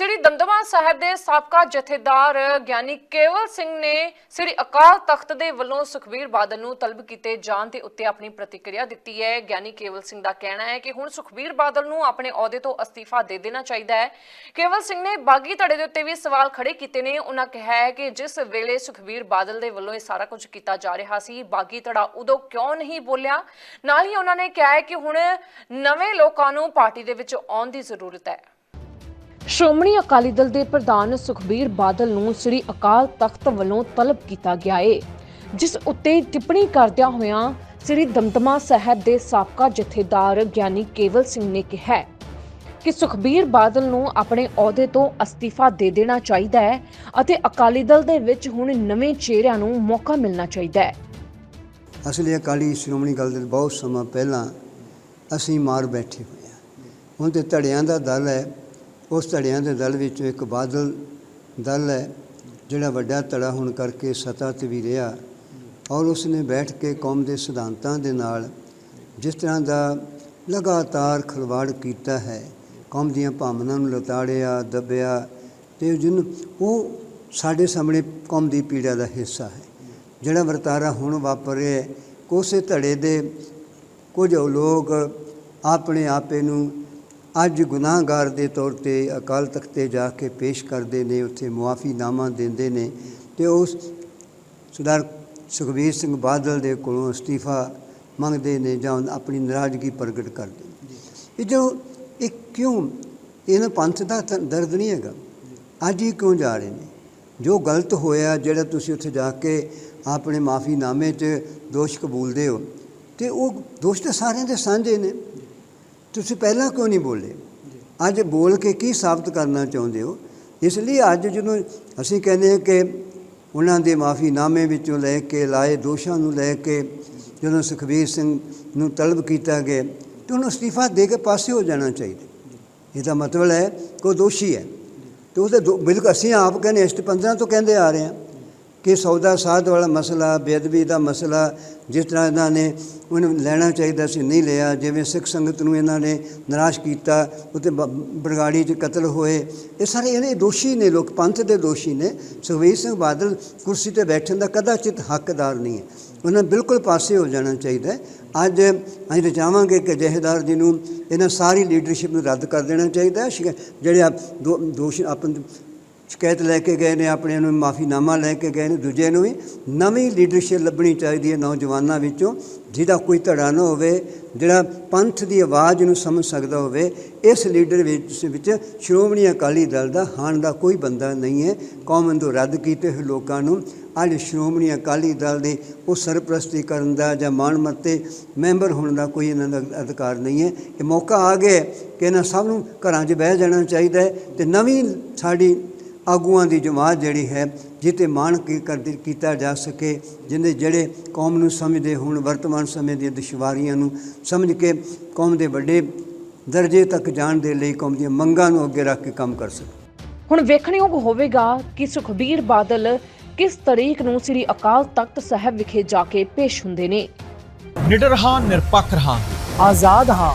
ਸ੍ਰੀ ਦਮਦਮਾ ਸਾਹਿਬ ਦੇ ਸਾਬਕਾ ਜਥੇਦਾਰ ਗਿਆਨੀ ਕੇਵਲ ਸਿੰਘ ਨੇ ਸ੍ਰੀ ਅਕਾਲ ਤਖਤ ਦੇ ਵੱਲੋਂ ਸੁਖਬੀਰ ਬਾਦਲ ਨੂੰ ਤਲਬ ਕੀਤੇ ਜਾਣ ਦੇ ਉੱਤੇ ਆਪਣੀ ਪ੍ਰਤੀਕਿਰਿਆ ਦਿੱਤੀ ਹੈ। ਗਿਆਨੀ ਕੇਵਲ ਸਿੰਘ ਦਾ ਕਹਿਣਾ ਹੈ ਕਿ ਹੁਣ ਸੁਖਬੀਰ ਬਾਦਲ ਨੂੰ ਆਪਣੇ ਅਹੁਦੇ ਤੋਂ ਅਸਤੀਫਾ ਦੇ ਦੇਣਾ ਚਾਹੀਦਾ ਹੈ। ਕੇਵਲ ਸਿੰਘ ਨੇ ਬਾਗੀ ਧੜੇ ਦੇ ਉੱਤੇ ਵੀ ਸਵਾਲ ਖੜੇ ਕੀਤੇ ਨੇ। ਉਹਨਾਂ ਕਿਹਾ ਹੈ ਕਿ ਜਿਸ ਵੇਲੇ ਸੁਖਬੀਰ ਬਾਦਲ ਦੇ ਵੱਲੋਂ ਇਹ ਸਾਰਾ ਕੁਝ ਕੀਤਾ ਜਾ ਰਿਹਾ ਸੀ, ਬਾਗੀ ਧੜਾ ਉਦੋਂ ਕਿਉਂ ਨਹੀਂ ਬੋਲਿਆ? ਨਾਲ ਹੀ ਉਹਨਾਂ ਨੇ ਕਿਹਾ ਹੈ ਕਿ ਹੁਣ ਨਵੇਂ ਲੋਕਾਂ ਨੂੰ ਪਾਰਟੀ ਦੇ ਵਿੱਚ ਆਉਣ ਦੀ ਜ਼ਰੂਰਤ ਹੈ। ਸ਼੍ਰੋਮਣੀ ਅਕਾਲੀ ਦਲ ਦੇ ਪ੍ਰਧਾਨ ਸੁਖਬੀਰ ਬਾਦਲ ਨੂੰ ਸ੍ਰੀ ਅਕਾਲ ਤਖਤ ਵੱਲੋਂ ਤਲਬ ਕੀਤਾ ਗਿਆ ਹੈ ਜਿਸ ਉੱਤੇ ਟਿੱਪਣੀ ਕਰਦਿਆਂ ਹੋਇਆਂ ਸ੍ਰੀ ਦਮਦਮਾ ਸਾਹਿਬ ਦੇ ਸਾਬਕਾ ਜਥੇਦਾਰ ਗਿਆਨੀ ਕੇਵਲ ਸਿੰਘ ਨੇ ਕਿਹਾ ਹੈ ਕਿ ਸੁਖਬੀਰ ਬਾਦਲ ਨੂੰ ਆਪਣੇ ਅਹੁਦੇ ਤੋਂ ਅਸਤੀਫਾ ਦੇ ਦੇਣਾ ਚਾਹੀਦਾ ਹੈ ਅਤੇ ਅਕਾਲੀ ਦਲ ਦੇ ਵਿੱਚ ਹੁਣ ਨਵੇਂ ਚਿਹਰਿਆਂ ਨੂੰ ਮੌਕਾ ਮਿਲਣਾ ਚਾਹੀਦਾ ਹੈ। ਅਸਲੀ ਅਕਾਲੀ ਸ਼੍ਰੋਮਣੀ ਗੱਲ ਦੇ ਬਹੁਤ ਸਮਾਂ ਪਹਿਲਾਂ ਅਸੀਂ ਮਾਰ ਬੈਠੇ ਹੋਏ ਹਾਂ। ਹੁਣ ਤੇ ਧੜਿਆਂ ਦਾ ਦਲ ਹੈ ਉਸ ਧੜਿਆਂ ਦੇ ਦਲ ਵਿੱਚੋਂ ਇੱਕ ਬਾਦਲ ਦਲ ਹੈ ਜਿਹੜਾ ਵੱਡਾ ਧੜਾ ਹੋਣ ਕਰਕੇ ਸਤਾ ਤੇ ਵੀ ਰਿਹਾ ਔਰ ਉਸ ਨੇ ਬੈਠ ਕੇ ਕੌਮ ਦੇ ਸਿਧਾਂਤਾਂ ਦੇ ਨਾਲ ਜਿਸ ਤਰ੍ਹਾਂ ਦਾ ਲਗਾਤਾਰ ਖਲਵਾੜ ਕੀਤਾ ਹੈ ਕੌਮ ਦੀਆਂ ਭਾਵਨਾਵਾਂ ਨੂੰ ਲਤਾੜਿਆ ਦੱਬਿਆ ਤੇ ਜਿਹਨੂੰ ਉਹ ਸਾਡੇ ਸਾਹਮਣੇ ਕੌਮ ਦੀ ਪੀੜਾ ਦਾ ਹਿੱਸਾ ਹੈ। ਜਿਹੜਾ ਵਰਤਾਰਾ ਹੁਣ ਵਾਪਰ ਰਿਹਾ ਹੈ, ਕੋਸੇ ਧੜੇ ਦੇ ਕੁਝ ਲੋਕ ਆਪਣੇ ਆਪੇ ਨੂੰ ਅੱਜ ਗੁਨਾਹਗਾਰ ਦੇ ਤੌਰ ਤੇ ਅਕਾਲ ਤਖਤ ਤੇ ਜਾ ਕੇ ਪੇਸ਼ ਕਰਦੇ ਨੇ ਉੱਥੇ ਮੁਆਫੀਨਾਮਾ ਦਿੰਦੇ ਨੇ ਤੇ ਉਸ ਸਰਦਾਰ ਸੁਖਬੀਰ ਸਿੰਘ ਬਾਦਲ ਦੇ ਕੋਲੋਂ ਅਸਤੀਫਾ ਮੰਗਦੇ ਨੇ ਜਾਂ ਆਪਣੀ ਨਾਰਾਜ਼ਗੀ ਪ੍ਰਗਟ ਕਰਦੇ ਨੇ। ਇਹ ਜੋ ਇਹ ਕਿਉਂ ਇਹਨਾਂ ਪੰਥ ਦਾ ਦਰਦ ਨਹੀਂ ਹੈਗਾ। ਅੱਜ ਹੀ ਕਿਉਂ ਜਾ ਰਹੇ ਨੇ? ਜੋ ਗਲਤ ਹੋਇਆ ਜਿਹੜਾ ਤੁਸੀਂ ਉੱਥੇ ਜਾ ਕੇ ਆਪਣੇ ਮਾਫੀਨਾਮੇ 'ਚ ਦੋਸ਼ ਕਬੂਲਦੇ ਹੋ ਤੇ ਉਹ ਦੋਸ਼ ਤਾਂ ਸਾਰਿਆਂ ਦੇ ਸਾਂਝੇ ਨੇ। ਤੁਸੀਂ ਪਹਿਲਾਂ ਕਿਉਂ ਨਹੀਂ ਬੋਲੇ? ਅੱਜ ਬੋਲ ਕੇ ਕੀ ਸਾਬਤ ਕਰਨਾ ਚਾਹੁੰਦੇ ਹੋ? ਇਸ ਲਈ ਅੱਜ ਜਦੋਂ ਅਸੀਂ ਕਹਿੰਦੇ ਹਾਂ ਕਿ ਉਹਨਾਂ ਦੇ ਮਾਫੀਨਾਮੇ ਵਿੱਚੋਂ ਲੈ ਕੇ, ਲਾਏ ਦੋਸ਼ਾਂ ਨੂੰ ਲੈ ਕੇ, ਜਦੋਂ ਸੁਖਬੀਰ ਸਿੰਘ ਨੂੰ ਤਲਬ ਕੀਤਾ ਗਿਆ, ਤੇ ਉਹਨੂੰ ਅਸਤੀਫਾ ਦੇ ਕੇ ਪਾਸੇ ਹੋ ਜਾਣਾ ਚਾਹੀਦਾ। ਇਹਦਾ ਮਤਲਬ ਹੈ ਕਿ ਉਹ ਦੋਸ਼ੀ ਹੈ। ਤੇ ਉਹਦੇ ਦੋ- ਬਿਲਕੁਲ ਅਸੀਂ ਆਪ ਕਹਿੰਦੇ ਇਸ 15 ਤੋਂ ਕਹਿੰਦੇ ਆ ਰਹੇ ਹਾਂ। ਕਿ ਸੌਦਾ ਸਾਧ ਵਾਲਾ ਮਸਲਾ, ਬੇਅਦਬੀ ਦਾ ਮਸਲਾ, ਜਿਸ ਤਰ੍ਹਾਂ ਇਹਨਾਂ ਨੇ ਉਹਨੂੰ ਲੈਣਾ ਚਾਹੀਦਾ ਸੀ, ਨਹੀਂ ਲਿਆ, ਜਿਵੇਂ ਸਿੱਖ ਸੰਗਤ ਨੂੰ ਇਹਨਾਂ ਨੇ ਨਿਰਾਸ਼ ਕੀਤਾ ਉੱਤੇ ਬ- ਬਰਗਾੜੀ 'ਚ ਕਤਲ ਹੋਏ, ਇਹ ਸਾਰੇ ਇਹਨੇ ਦੋਸ਼ੀ ਨੇ ਲੋਕ, ਪੰਥ ਦੇ ਦੋਸ਼ੀ ਨੇ। ਸੁਖਬੀਰ ਸਿੰਘ ਬਾਦਲ ਕੁਰਸੀ ਤੇ ਬੈਠਣ ਦਾ ਕਦਾਚਿਤ ਹੱਕਦਾਰ ਨਹੀਂ ਹੈ। ਉਹਨਾਂ ਬਿਲਕੁਲ ਪਾਸੇ ਹੋ ਜਾਣਾ ਚਾਹੀਦਾ ਅੱਜ ਅਸੀਂ ਤਾਂ ਚਾਹਾਂਗੇ ਕਿ ਜਹੇਦਾਰ ਜੀ ਨੂੰ ਇਹਨਾਂ ਸਾਰੀ ਲੀਡਰਸ਼ਿਪ ਨੂੰ ਰੱਦ ਕਰ ਦੇਣਾ ਚਾਹੀਦਾ ਹੈ। ਜਿਹੜੇ ਆਪ, ਦੋ- ਦੋਸ਼ ਆਪਣ ਸ਼ਿਕਾਇਤ ਲੈ ਕੇ ਗਏ ਨੇ, ਆਪਣੇ ਨੂੰ ਮਾਫੀਨਾਮਾ ਲੈ ਕੇ ਗਏ ਨੇ, ਦੂਜੇ ਨੂੰ ਵੀ ਨਵੀਂ ਲੀਡਰਸ਼ਿਪ ਲੱਭਣੀ ਚਾਹੀਦੀ ਹੈ ਨੌਜਵਾਨਾਂ ਵਿੱਚੋਂ, ਜਿਹਦਾ ਕੋਈ ਧੜਾ ਨਾ ਹੋਵੇ, ਜਿਹੜਾ ਪੰਥ ਦੀ ਆਵਾਜ਼ ਨੂੰ ਸਮਝ ਸਕਦਾ ਹੋਵੇ, ਇਸ ਲੀਡਰ ਵਿੱਚ ਵਿੱਚ ਸ਼੍ਰੋਮਣੀ ਅਕਾਲੀ ਦਲ ਦਾ ਹਾਣ ਦਾ ਕੋਈ ਬੰਦਾ ਨਹੀਂ ਹੈ। ਕੌਮ ਨੂੰ ਰੱਦ ਕੀਤੇ ਹੋਏ ਲੋਕਾਂ ਨੂੰ ਅੱਜ ਸ਼੍ਰੋਮਣੀ ਅਕਾਲੀ ਦਲ ਦੇ ਉਹ ਸਰਪ੍ਰਸਤੀ ਕਰਨ ਦਾ ਜਾਂ ਮਾਣ ਮੱਤੇ ਮੈਂਬਰ ਹੋਣ ਦਾ ਕੋਈ ਇਹਨਾਂ ਦਾ ਅਧਿਕਾਰ ਨਹੀਂ ਹੈ। ਇਹ ਮੌਕਾ ਆ ਗਿਆ ਕਿ ਇਹਨਾਂ ਸਭ ਨੂੰ ਘਰਾਂ 'ਚ ਬਹਿ ਜਾਣਾ ਚਾਹੀਦਾ ਹੈ ਤੇ ਨਵੀਂ ਸਾਡੀ ਆਗੂਆਂ ਦੀ ਜਮਾਤ ਜਿਹੜੀ ਹੈ ਜਿੱਤੇ ਮਾਣ ਕੀਤਾ ਜਾ ਸਕੇ ਜਿਹਦੇ ਜਿਹੜੇ ਕੌਮ ਨੂੰ ਸਮਝਦੇ ਹੁਣ ਵਰਤਮਾਨ ਸਮੇਂ ਦੀਆਂ ਦੁਸ਼ਵਾਰੀਆਂ ਨੂੰ ਸਮਝ ਕੇ ਕੌਮ ਦੇ ਵੱਡੇ ਦਰਜੇ ਤੱਕ ਜਾਣ ਦੇ ਲਈ ਕੌਮ ਦੀਆਂ ਮੰਗਾਂ ਨੂੰ ਅੱਗੇ ਰੱਖ ਕੇ ਕੰਮ ਕਰ ਸਕੇ। ਹੁਣ ਵੇਖਣਯੋਗ ਹੋਵੇਗਾ ਕਿ ਸੁਖਬੀਰ ਬਾਦਲ ਕਿਸ ਤਰੀਕ ਨੂੰ ਸ੍ਰੀ ਅਕਾਲ ਤਖਤ ਸਾਹਿਬ ਵਿਖੇ ਜਾ ਕੇ ਪੇਸ਼ ਹੁੰਦੇ ਨੇ। ਨਿਡਰ ਹਾਂ ਨਿਰਪੱਖ ਰਹਾਂਗੇ। ਆਜ਼ਾਦ ਹਾਂ।